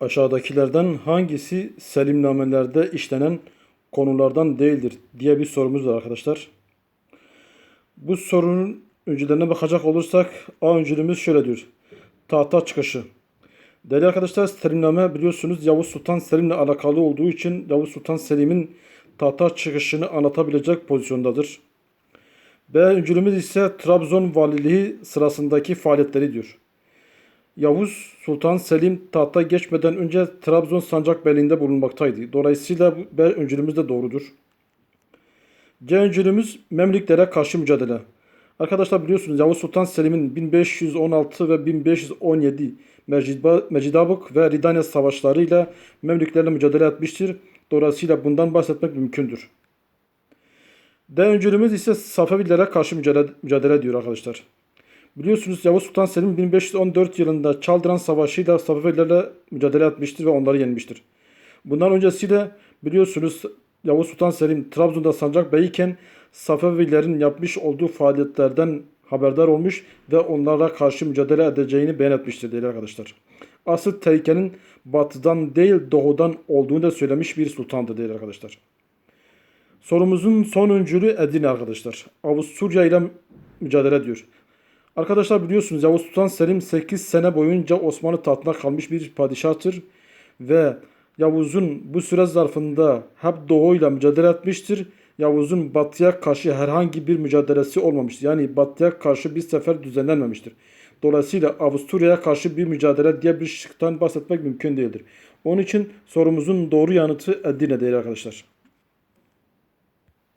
Aşağıdakilerden hangisi selimnamelerde işlenen konulardan değildir diye bir sorumuz var arkadaşlar. Bu sorunun öncülerine bakacak olursak A öncülümüz şöyle diyor. Tahta çıkışı. Değerli arkadaşlar selimname biliyorsunuz Yavuz Sultan Selim'le alakalı olduğu için Yavuz Sultan Selim'in tahta çıkışını anlatabilecek pozisyondadır. B öncülümüz ise Trabzon valiliği sırasındaki faaliyetleri diyor. Yavuz Sultan Selim tahta geçmeden önce Trabzon Sancakbeyliği'nde bulunmaktaydı. Dolayısıyla bu öncülümüz de doğrudur. C öncülümüz Memlüklere karşı mücadele. Arkadaşlar biliyorsunuz Yavuz Sultan Selim'in 1516 ve 1517 Meciba- Mecidabık ve Ridane savaşlarıyla Memlüklerle mücadele etmiştir. Dolayısıyla bundan bahsetmek mümkündür. D öncülümüz ise Safevilere karşı mücadele, mücadele ediyor arkadaşlar. Biliyorsunuz Yavuz Sultan Selim 1514 yılında Çaldıran Savaşı ile Safevilerle mücadele etmiştir ve onları yenmiştir. Bundan öncesiyle biliyorsunuz Yavuz Sultan Selim Trabzon'da sancak iken Safevilerin yapmış olduğu faaliyetlerden haberdar olmuş ve onlara karşı mücadele edeceğini beyan etmiştir değerli arkadaşlar. Asıl tehlikenin batıdan değil doğudan olduğunu da söylemiş bir sultandı değerli arkadaşlar. Sorumuzun son öncülü Edirne arkadaşlar. Avusturya ile mücadele ediyor. Arkadaşlar biliyorsunuz Yavuz Sultan Selim 8 sene boyunca Osmanlı tahtına kalmış bir padişahtır ve Yavuz'un bu süre zarfında hep doğuyla mücadele etmiştir. Yavuz'un batıya karşı herhangi bir mücadelesi olmamıştır. Yani batıya karşı bir sefer düzenlenmemiştir. Dolayısıyla Avusturya'ya karşı bir mücadele diye bir şıktan bahsetmek mümkün değildir. Onun için sorumuzun doğru yanıtı Edirne değil arkadaşlar.